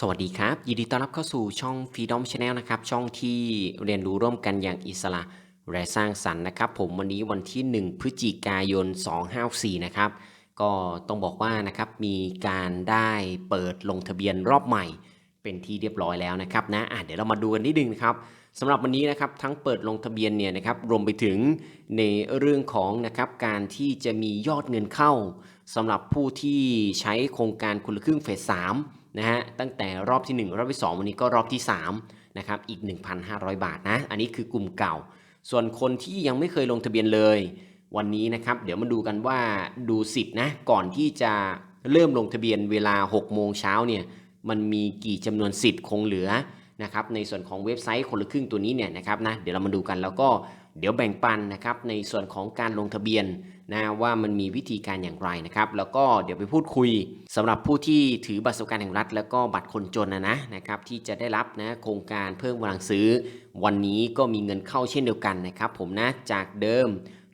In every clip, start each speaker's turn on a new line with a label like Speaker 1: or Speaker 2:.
Speaker 1: สวัสดีครับ ยินดีต้อนรับเข้าสู่ช่อง Freedom Channel นะครับ ช่องที่เรียนรู้ร่วมกันอย่างอิสระและสร้างสรรค์นะครับ ผมวันนี้วันที่ 1 พฤศจิกายน 254 นะครับ ก็ต้องบอกว่านะครับมีการได้เปิดลงทะเบียนรอบใหม่ เป็นที่เรียบร้อยแล้วนะครับนะะเดี๋ยวเรามาดูกันนิดนึงนะครับสำหรับวันนี้นะครับทั้งเปิดลงทะเบียนเนี่ยนะครับรวมไปถึงในเรื่องของนะครับการที่จะมียอดเงินเข้าสำหรับผู้ที่ใช้โครงการคนละครึ่งเฟส3 นะฮะตั้งแต่รอบที่ 1 รอบที่ 2 วันนี้ก็รอบที่3นะครับอีก 1,500 บาทนะอันนี้คือกลุ่มเก่า ส่วนคนที่ยังไม่เคยลงทะเบียนเลย วันนี้นะครับเดี๋ยวมาดูกันว่าดูสิทธิ์นะก่อนที่จะเริ่มลงทะเบียนเวลา6โมงเช้าเนี่ยมันมีกี่จำนวนสิทธิ์คงเหลือ นะครับในส่วนของเว็บไซต์คนละครึ่งตัวนี้เนี่ยนะครับนะเดี๋ยวเรามาดูกันแล้วก็เดี๋ยวแบ่งปันนะครับในส่วนของการลงทะเบียนนะว่ามันมีวิธีการอย่างไรนะครับ แล้วก็เดี๋ยวไปพูดคุยสำหรับผู้ที่ถือบัตรสวัสดิการแห่งรัฐ แล้วก็บัตรคนจนนะนะนะครับที่จะได้รับนะโครงการเพิ่มกำลังซื้อ วันนี้ก็มีเงินเข้าเช่นเดียวกันนะครับ ผมนะจากเดิม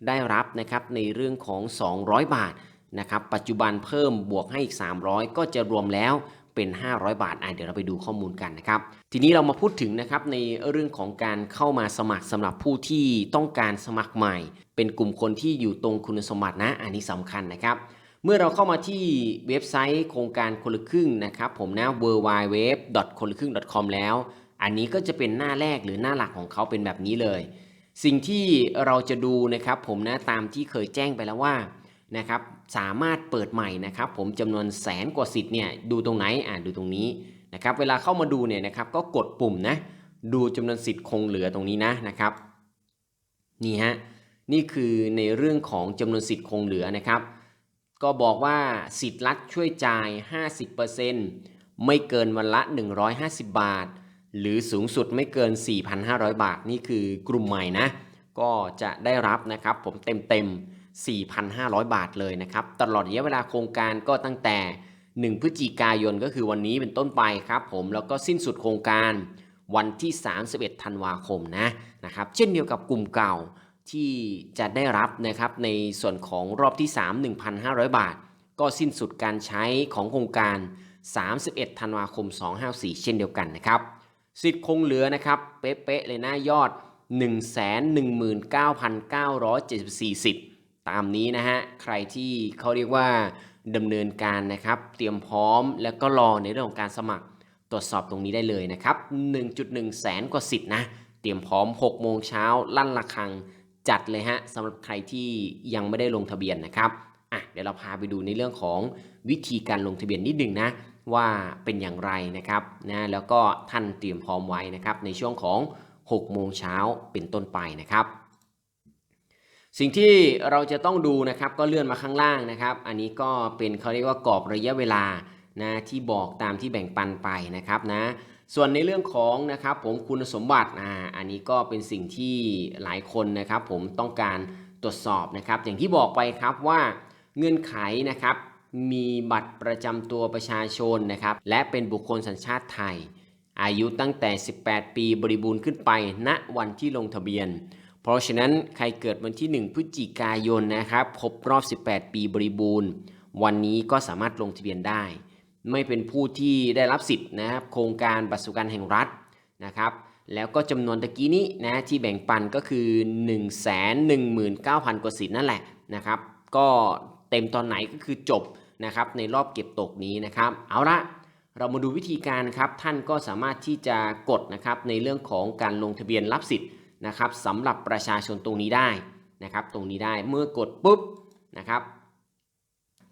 Speaker 1: ได้รับนะครับในเรื่องของ 200 บาทนะครับปัจจุบันเพิ่มบวกให้อีก 300 ก็จะรวมแล้ว เป็น 500 บาทอะเดี๋ยวเราไปดูข้อมูลกันนะครับ ทีนี้เรามาพูดถึงนะครับในเรื่องของการเข้ามาสมัครสำหรับผู้ที่ต้องการสมัครใหม่ เป็นกลุ่มคนที่อยู่ตรงคุณสมบัตินะ อันนี้สำคัญนะครับ เมื่อเราเข้ามาที่เว็บไซต์โครงการคนละครึ่งนะครับผมนะ w w w คนละครึ่ง .com แล้ว อันนี้ก็จะเป็นหน้าแรกหรือหน้าหลักของเขาเป็นแบบนี้เลย สิ่งที่เราจะดูนะครับผมนะตามที่เคยแจ้งไปแล้วว่า นะครับสามารถเปิดใหม่นะครับผมจำนวนแสนกว่าสิทธิ์เนี่ยดูตรงไหนอ่าดูตรงนี้นะครับเวลาเข้ามาดูเนี่ยนะครับก็กดปุ่มนะดูจำนวนสิทธิ์คงเหลือตรงนี้นะนะครับนี่ฮะนี่คือในเรื่องของจำนวนสิทธิ์คงเหลือนะครับ ก็บอกว่าสิทธิ์รัฐช่วยจ่าย 50%ไม่เกินวันละ 150 บาท หรือสูงสุดไม่เกิน 4,500 บาท นี่คือกลุ่มใหม่นะก็จะได้รับนะครับผมเต็มเต็มๆ 4,500 บาทเลยนะครับ ตลอดระยะเวลาโครงการก็ตั้งแต่ 1 พฤศจิกายนก็คือวันนี้เป็นต้นไปครับผมแล้วก็สิ้นสุดโครงการวันที่ 31 ธันวาคมนะนะครับ เช่นเดียวกับกลุ่มเก่าที่จะได้รับนะครับในส่วนของรอบที่ 3 1,500 บาท ก็สิ้นสุดการใช้ของโครงการ 31 ธันวาคม 254 เช่นเดียวกันนะครับสิทธิ์คงเหลือนะครับ เป๊ะๆเลยนะยอด 119,974สิทธิ์ ตามนี้นะฮะใครที่เขาเรียกว่าดำเนินการนะครับ เตรียมพร้อมแล้วก็รอในเรื่องของการสมัครตรวจสอบตรงนี้ได้เลยนะครับ 1.1 แสนกว่าสิทธิ์นะ เตรียมพร้อม 6 โมงเช้าลั่นระฆังจัดเลยฮะสำหรับใครที่ยังไม่ได้ลงทะเบียนนะครับอะเดี๋ยวเราพาไปดูในเรื่องของวิธีการลงทะเบียนนิดหนึ่งนะว่าเป็นอย่างไรนะครับนะแล้วก็ท่านเตรียมพร้อมไว้นะครับในช่วงของ 6 โมงเช้าเป็นต้นไปนะครับ สิ่งที่เราจะต้องดูนะครับก็เลื่อนมาข้างล่างนะครับ อันนี้ก็เป็นเขาเรียกว่ากรอบระยะเวลานะที่บอกตามที่แบ่งปันไปนะครับนะส่วนในเรื่องของนะครับผมคุณสมบัติอ่าอันนี้ก็เป็นสิ่งที่หลายคนนะครับผมต้องการตรวจสอบนะครับ อย่างที่บอกไปครับว่าเงื่อนไขนะครับมีบัตรประจำตัวประชาชนนะครับและเป็นบุคคลสัญชาติไทย อายุตั้งแต่ 18 ปีบริบูรณ์ขึ้นไปณวันที่ลงทะเบียน เพราะฉะนั้นใครเกิดวันที่ 1 พฤศจิกายนนะครับครบรอบ 18 ปีบริบูรณ์ วันนี้ก็สามารถลงทะเบียนได้ ไม่เป็นผู้ที่ได้รับสิทธิ์นะครับโครงการบัตรสวัสดิการแห่งรัฐนะครับแล้วก็จำนวนตะกี้นี้นะที่แบ่งปันก็คือ 1 1 9 0 0 0 กว่าสิทธิ์นั่นแหละนะครับ ก็เต็มตอนไหนก็คือจบนะครับในรอบเก็บตกนี้นะครับ เอาละเรามาดูวิธีการครับท่านก็สามารถที่จะกดนะครับในเรื่องของการลงทะเบียนรับสิทธิ์ นะครับสำหรับประชาชนตรงนี้ได้นะครับ ตรงนี้ได้เมื่อกดปุ๊บนะครับ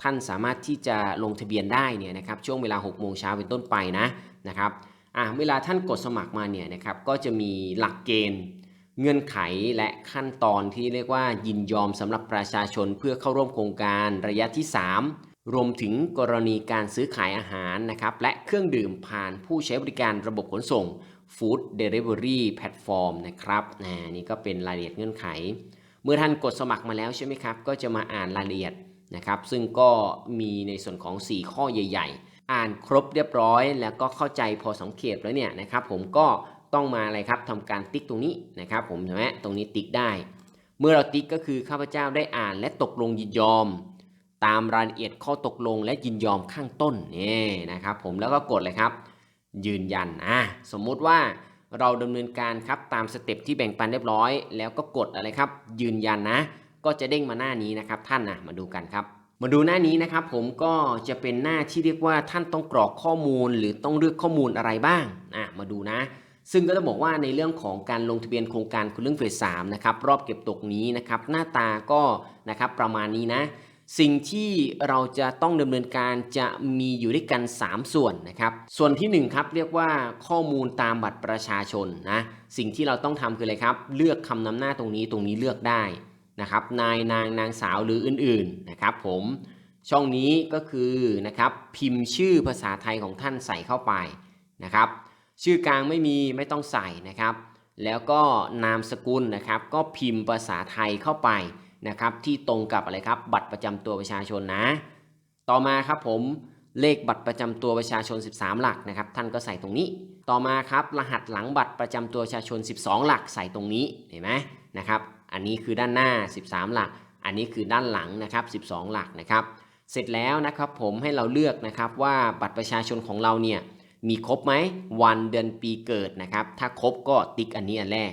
Speaker 1: ท่านสามารถที่จะลงทะเบียนได้เนี่ยนะครับช่วงเวลา 6 โมงเช้าเป็นต้นไปนะนะครับอะเวลาท่านกดสมัครมาเนี่ยนะครับก็จะมีหลักเกณฑ์ เงื่อนไขและขั้นตอนที่เรียกว่ายินยอมสำหรับประชาชนเพื่อเข้าร่วมโครงการระยะที่ 3 รวมถึงกรณีการซื้อขายอาหารนะครับและเครื่องดื่มผ่านผู้ใช้บริการระบบขนส่ง Food Delivery Platform นะครับนะนี่ก็เป็นรายละเอียดเงื่อนไข เมื่อท่านกดสมัครมาแล้วใช่ไหมครับ ก็จะมาอ่านรายละเอียดนะครับ ซึ่งก็มีในส่วนของ 4 ข้อใหญ่ ๆ อ่านครบเรียบร้อย แล้วก็เข้าใจพอสังเกตแล้วเนี่ยนะครับ ผมก็ต้องมาอะไรครับทำการติ๊กตรงนี้นะครับ ผมใช่ไหมตรงนี้ติ๊กได้ เมื่อเราติ๊กก็คือข้าพเจ้าได้อ่านและตกลงยินยอม ตามรายละเอียดข้อตกลงและยินยอมข้างต้นนี่นะครับ ผมแล้วก็กดเลยครับ ยืนยันอะสมมุติว่าเราดำเนินการครับตามสเต็ปที่แบ่งปันเรียบร้อย แล้วก็กดอะไรครับ ยืนยันนะ ก็จะเด้งมาหน้านี้นะครับท่านนะมาดูกันครับ มาดูหน้านี้นะครับ ผมก็จะเป็นหน้าที่เรียกว่าท่านต้องกรอกข้อมูลหรือต้องเลือกข้อมูลอะไรบ้างอะมาดูนะ ซึ่งก็จะบอกว่าในเรื่องของการลงทะเบียนโครงการคุณเรื่องเฟสสามนะครับรอบเก็บตกนี้นะครับหน้าตาก็นะครับประมาณนี้นะ สิ่งที่เราจะต้องดำเนินการจะมีอยู่ด้วยกัน 3 ส่วนนะครับ ส่วนที่ 1 ครับเรียกว่าข้อมูลตามบัตรประชาชนนะสิ่งที่เราต้องทำคืออะไรครับ เลือกคำนำหน้าตรงนี้ตรงนี้เลือกได้นะครับ นายนางนางสาวหรืออื่นๆนะครับ ผมช่องนี้ก็คือนะครับพิมพ์ชื่อภาษาไทยของท่านใส่เข้าไปนะครับ ชื่อกลางไม่มีไม่ต้องใส่นะครับ แล้วก็นามสกุลนะครับ ก็พิมพ์ภาษาไทยเข้าไป นะครับที่ตรงกับอะไรครับบัตรประจำตัวประชาชนนะ ต่อมาครับผมเลขบัตรประจำตัวประชาชน 13 หลักนะครับท่านก็ใส่ตรงนี้ ต่อมาครับรหัสหลังบัตรประจำตัวประชาชน 12 หลักใส่ตรงนี้เห็นไหมนะครับอันนี้คือด้านหน้า 13 หลัก อันนี้คือด้านหลังนะครับ 12 หลักนะครับ เสร็จแล้วนะครับผมให้เราเลือกนะครับว่าบัตรประชาชนของเราเนี่ยมีครบไหมวันเดือนปีเกิดนะครับ ถ้าครบก็ติ๊กอันนี้อันแรก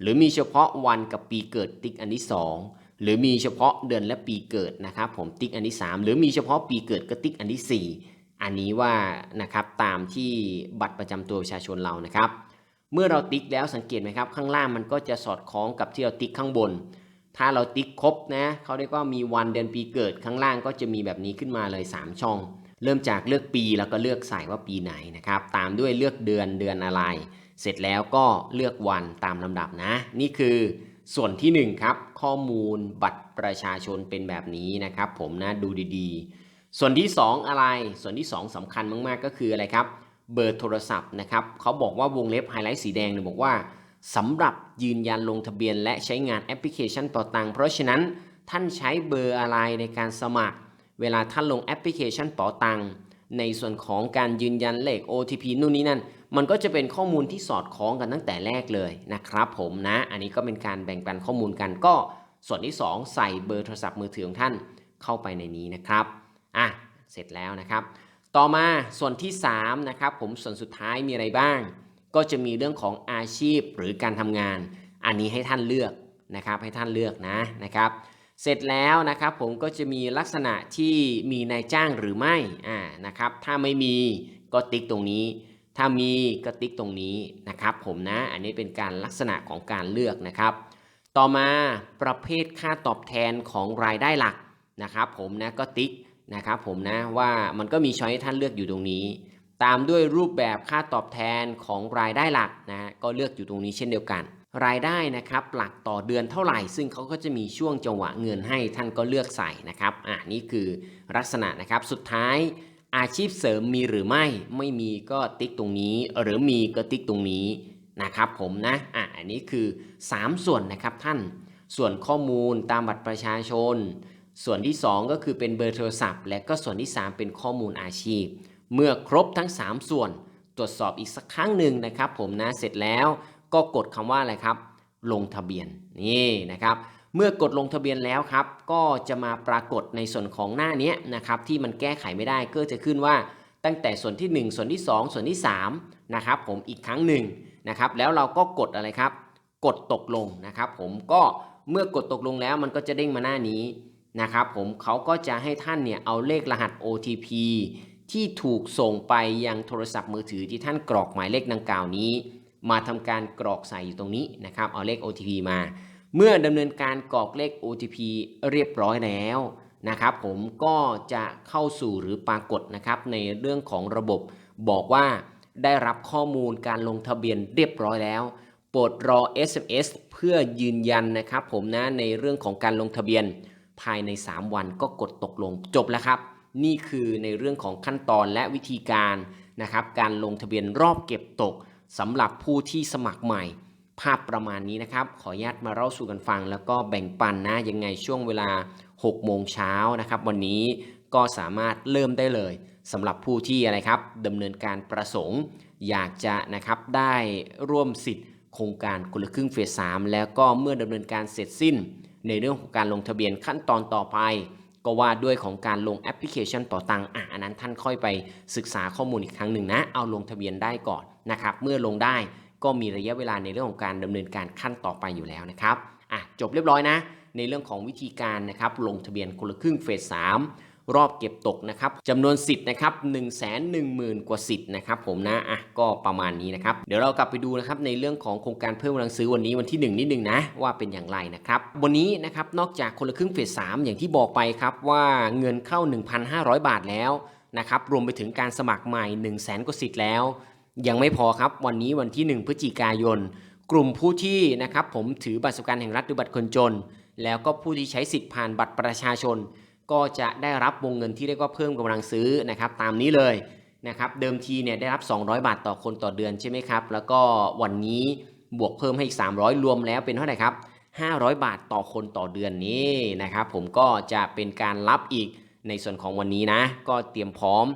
Speaker 1: หรือมีเฉพาะวันกับปีเกิดติ๊กอันที่สอง หรือมีเฉพาะเดือนและปีเกิดนะครับผมติ๊กอันที่สามหรือมีเฉพาะปีเกิดก็ติ๊กอันที่สี่อันนี้ว่านะครับตามที่บัตรประจำตัวประชาชนเรานะครับ เมื่อเราติ๊กแล้วสังเกตไหมครับ ข้างล่างมันก็จะสอดคล้องกับที่เราติ๊กข้างบน ถ้าเราติ๊กครบนะเขาเรียกว่ามีวันเดือนปีเกิดข้างล่างก็จะมีแบบนี้ขึ้นมาเลย 3 ช่อง เริ่มจากเลือกปีแล้วก็เลือกใส่ว่าปีไหนนะครับตามด้วยเลือกเดือนเดือนอะไร เสร็จแล้วก็เลือกวันตามลำดับนะ นี่คือ ส่วนที่ 1 ครับ ข้อมูลบัตรประชาชนเป็นแบบนี้นะครับ ผมนะดูดีๆ ส่วนที่ 2 อะไร ส่วนที่ 2สำคัญมากๆ ก็คืออะไรครับ เบอร์โทรศัพท์นะครับเขาบอกว่าวงเล็บไฮไลท์สีแดงเนี่ยบอกว่าสำหรับยืนยันลงทะเบียนและใช้งานแอปพลิเคชันเป่าตัง เพราะฉะนั้นท่านใช้เบอร์อะไรในการสมัคร เวลาท่านลงแอปพลิเคชันเป๋าตัง ในส่วนของการยืนยันเลข OTP นู่นนี่นั่น มันก็จะเป็นข้อมูลที่สอดคล้องกันตั้งแต่แรกเลยนะครับผมนะ อันนี้ก็เป็นการแบ่งปันข้อมูลกันก็ส่วนที่ 2 ใส่เบอร์โทรศัพท์มือถือของท่านเข้าไปในนี้นะครับอะเสร็จแล้วนะครับ ต่อมาส่วนที่3นะครับผมส่วนสุดท้ายมีอะไรบ้าง ก็จะมีเรื่องของอาชีพหรือการทำงาน อันนี้ให้ท่านเลือกนะครับให้ท่านเลือกนะนะครับเสร็จแล้วนะครับผมก็จะมีลักษณะที่มีนายจ้างหรือไม่อ่านะครับถ้าไม่มีก็ติ๊กตรงนี้ ถ้ามีก็ติ๊กตรงนี้นะครับผมนะอันนี้เป็นการลักษณะของการเลือกนะครับ ต่อมาประเภทค่าตอบแทนของรายได้หลักนะครับผมนะก็ติ๊กนะครับผมนะว่ามันก็มีช้อยให้ท่านเลือกอยู่ตรงนี้ ตามด้วยรูปแบบค่าตอบแทนของรายได้หลักนะก็เลือกอยู่ตรงนี้เช่นเดียวกัน รายได้นะครับหลักต่อเดือนเท่าไหร่ ซึ่งเขาก็จะมีช่วงจังหวะเงินให้ท่านก็เลือกใส่นะครับอ่านี่คือลักษณะนะครับสุดท้าย อาชีพเสริมมีหรือไม่ ไม่มีก็ติ๊กตรงนี้ หรือมีก็ติ๊กตรงนี้นะครับผมนะ อะ อันนี้คือ 3 ส่วนนะครับท่าน ส่วนข้อมูลตามบัตรประชาชน ส่วนที่ 2 ก็คือเป็นเบอร์โทรศัพท์ และก็ส่วนที่ 3 เป็นข้อมูลอาชีพ เมื่อครบทั้ง 3 ส่วน ตรวจสอบอีกสักครั้งหนึ่งนะครับ ผมนะ เสร็จแล้วก็กดคำว่าอะไรครับ ลงทะเบียน นี่นะครับ เมื่อกดลงทะเบียนแล้วครับ ก็จะมาปรากฏในส่วนของหน้านี้นะครับที่มันแก้ไขไม่ได้ก็จะขึ้นว่าตั้งแต่ส่วนที่ 1 ส่วนที่ 2 ส่วนที่3นะครับผมอีกครั้งหนึ่งนะครับแล้วเราก็กดอะไรครับ กดตกลงนะครับผมก็เมื่อกดตกลงแล้วมันก็จะเด้งมาหน้านี้นะครับผมเขาก็จะให้ท่านเนี่ยเอาเลขรหัส OTP ที่ถูกส่งไปยังโทรศัพท์มือถือที่ท่านกรอกหมายเลขดังกล่าวนี้ มาทำการกรอกใส่อยู่ตรงนี้นะครับเอาเลข OTP มา เมื่อดำเนินการกรอกเลข OTP เรียบร้อยแล้วนะครับผมก็จะเข้าสู่หรือปรากฏนะครับในเรื่องของระบบบอกว่าได้รับข้อมูลการลงทะเบียนเรียบร้อยแล้ว โปรดรอ SMS เพื่อยืนยันนะครับผมนะในเรื่องของการลงทะเบียนภายใน 3 วันก็กดตกลงจบแล้วครับ นี่คือในเรื่องของขั้นตอนและวิธีการนะครับการลงทะเบียนรอบเก็บตกสำหรับผู้ที่สมัครใหม่ ภาพประมาณนี้นะครับ ขออนุญาตมาเล่าสู่กันฟัง แล้วก็แบ่งปันนะยังไงช่วงเวลา 6 โมงเช้านะครับ วันนี้ก็สามารถเริ่มได้เลยสำหรับผู้ที่อะไรครับดำเนินการประสงค์ อยากจะนะครับได้ร่วมสิทธิ์โครงการคนละครึ่งเฟส3แล้วก็เมื่อดำเนินการเสร็จสิ้น ในเรื่องของการลงทะเบียนขั้นตอนต่อไป ก็ว่าด้วยของการลงแอปพลิเคชันต่อตังอะอันนั้นท่านค่อยไปศึกษาข้อมูลอีกครั้งหนึ่งนะ เอาลงทะเบียนได้ก่อนนะครับเมื่อลงได้ ก็มีระยะเวลาในเรื่องของการดำเนินการขั้นต่อไปอยู่แล้วนะครับอะจบเรียบร้อยนะ ในเรื่องของวิธีการนะครับลงทะเบียนคนละครึ่งเฟส3รอบเก็บตกนะครับจำนวนสิทธิ์นะครับ1 1 0 0 0 0 กว่าสิทธิ์นะครับผมนะอะก็ประมาณนี้นะครับเดี๋ยวเรากลับไปดูนะครับในเรื่องของโครงการเพิ่มกำลังซื้อวันนี้วันที่ 1 นิดนึงนะว่าเป็นอย่างไรนะครับวันนี้นะครับนอกจากคนละครึ่งเฟส3อย่างที่บอกไปครับว่าเงินเข้า 1,500 บาทแล้วนะครับรวมไปถึงการสมัครใหม่ 1 0 0 0 0แกว่าสิทธิ์แล้ว ยังไม่พอครับวันนี้วันที่ 1 พฤศจิกายน กลุ่มผู้ที่นะครับผมถือบัตรสวัสดิการแห่งรัฐหรือบัตรคนจน แล้วก็ผู้ที่ใช้สิทธิ์ผ่านบัตรประชาชน ก็จะได้รับวงเงินที่เรียกว่าเพิ่มกำลังซื้อนะครับตามนี้เลยนะครับเดิมทีเนี่ยได้รับ 200 บาทต่อคนต่อเดือนใช่ไหมครับแล้วก็วันนี้บวกเพิ่มให้อีก 300 รวมแล้วเป็นเท่าไหร่ครับ500 บาทต่อคนต่อเดือนนี้นะครับผมก็จะเป็นการรับอีกในส่วนของวันนี้นะ ก็เตรียมพร้อม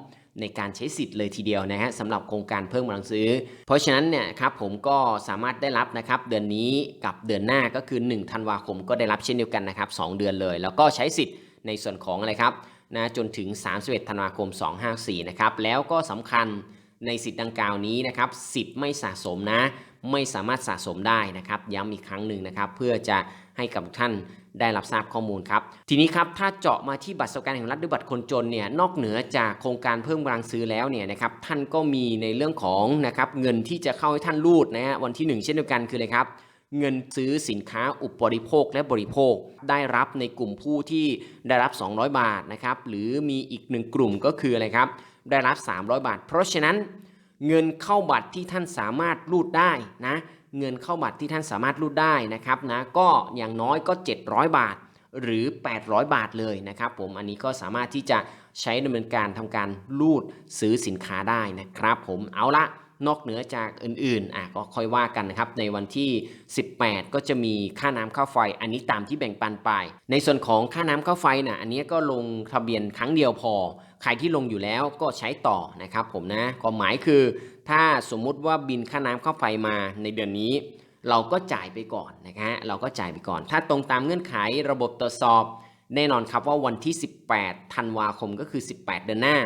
Speaker 1: ในการใช้สิทธิ์เลยทีเดียวนะฮะสำหรับโครงการเพิ่มกำลังซื้อ เพราะฉะนั้นเนี่ยครับผมก็สามารถได้รับนะครับเดือนนี้กับเดือนหน้าก็คือ1ธันวาคมก็ได้รับเช่นเดียวกันนะครับ2เดือนเลย แล้วก็ใช้สิทธิ์ในส่วนของอะไรครับนะจนถึง 31 ธันวาคม 254 นะครับแล้วก็สำคัญในสิทธิ์ดังกล่าวนี้นะครับสิทธิ์ไม่สะสมนะ ไม่สามารถสะสมได้นะครับ ย้ำอีกครั้งหนึ่งนะครับ เพื่อจะ ให้กับทุกท่านได้รับทราบข้อมูลครับ ทีนี้ครับถ้าเจาะมาที่บัตรสวัสดิการแห่งรัฐหรือบัตรคนจนเนี่ยนอกเหนือจากโครงการเพิ่มกำลังซื้อแล้วเนี่ยนะครับท่านก็มีในเรื่องของนะครับเงินที่จะเข้าให้ท่านรูดนะฮะวันที่ 1 เช่นเดียวกันคืออะไรครับเงินซื้อสินค้าอุปบริโภคและบริโภค ได้รับในกลุ่มผู้ที่ได้รับ 200 บาทนะครับหรือมีอีกหนึ่งกลุ่มก็คืออะไรครับได้รับ 300 บาท เพราะฉะนั้นเงินเข้าบัตรที่ท่านสามารถรูดได้นะ เงินเข้าบัตรที่ท่านสามารถรูดได้นะครับนะก็อย่างน้อยก็ 700 บาทหรือ 800 บาทเลยนะครับผมอันนี้ก็สามารถที่จะใช้ดำเนินการทำการรูดซื้อสินค้าได้นะครับผมเอาละ นอกเหนือจากอื่นๆอะก็ค่อยว่ากันนะครับ ในวันที่ 18 ก็จะมีค่าน้ำค่าไฟ อันนี้ตามที่แบ่งปันไป ในส่วนของค่าน้ำค่าไฟนะอันนี้ก็ลงทะเบียนครั้งเดียวพอ ใครที่ลงอยู่แล้วก็ใช้ต่อนะครับผมนะความหมายคือ ถ้าสมมุติว่าบินค่าน้ำค่าไฟมาในเดือนนี้ เราก็จ่ายไปก่อนนะฮะเราก็จ่ายไปก่อน ถ้าตรงตามเงื่อนไขระบบตรวจสอบ แน่นอนครับว่าวันที่ 18 ธันวาคมก็คือ 18 เดือนหน้า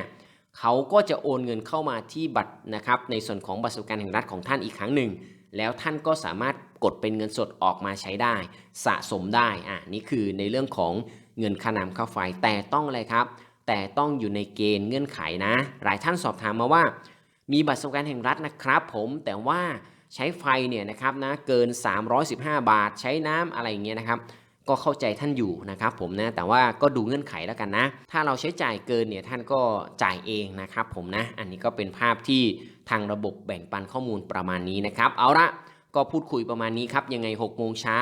Speaker 1: เขาก็จะโอนเงินเข้ามาที่บัตรนะครับในส่วนของบัตรสวัสดิการแห่งรัฐของท่านอีกครั้งหนึ่ง แล้วท่านก็สามารถกดเป็นเงินสดออกมาใช้ได้ สะสมได้อะนี่คือในเรื่องของเงินค่าน้ำค่าไฟแต่ต้องอะไรครับ แต่ต้องอยู่ในเกณฑ์เงื่อนไขนะ หลายท่านสอบถามมาว่า มีบัตรสวัสดิการแห่งรัฐนะครับ ผมแต่ว่าใช้ไฟเนี่ยนะครับนะเกิน 315 บาท ใช้น้ำอะไรอย่างเงี้ยนะครับ ก็เข้าใจท่านอยู่นะครับผมนะแต่ว่าก็ดูเงื่อนไขแล้วกันนะ ถ้าเราใช้จ่ายเกินเนี่ยท่านก็จ่ายเองนะครับผมนะอันนี้ก็เป็นภาพที่ทางระบบแบ่งปันข้อมูลประมาณนี้นะครับ เอาละก็พูดคุยประมาณนี้ครับยังไง6โมงเช้า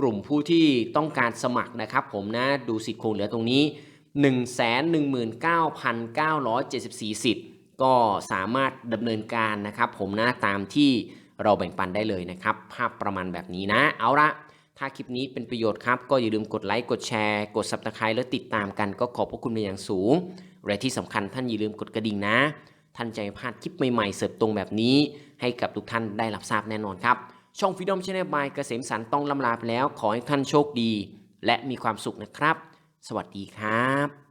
Speaker 1: กลุ่มผู้ที่ต้องการสมัครนะครับ ผมนะดูสิทธิ์คงเหลือตรงนี้ 119,974 สิทธิ์ ก็สามารถดำเนินการนะครับ ผมนะตามที่เราแบ่งปันได้เลยนะครับ ภาพประมาณแบบนี้นะ เอาละ ถ้าคลิปนี้เป็นประโยชน์ครับ ก็อย่าลืมกดไลค์กดแชร์ กด subscribe และติดตามกันก็ขอบพระคุณเป็นอย่างสูงและที่สำคัญท่านอย่าลืมกดกระดิ่งนะ ท่านจะไม่พลาดคลิปใหม่ๆ เสิร์ฟตรงแบบนี้ ให้กับทุกท่านได้รับทราบแน่นอนครับ ช่องฟิดอมชแนลบายเกษมสันต์ต้องลำลาไปแล้ว ขอให้ท่านโชคดี และมีความสุขนะครับ สวัสดีครับ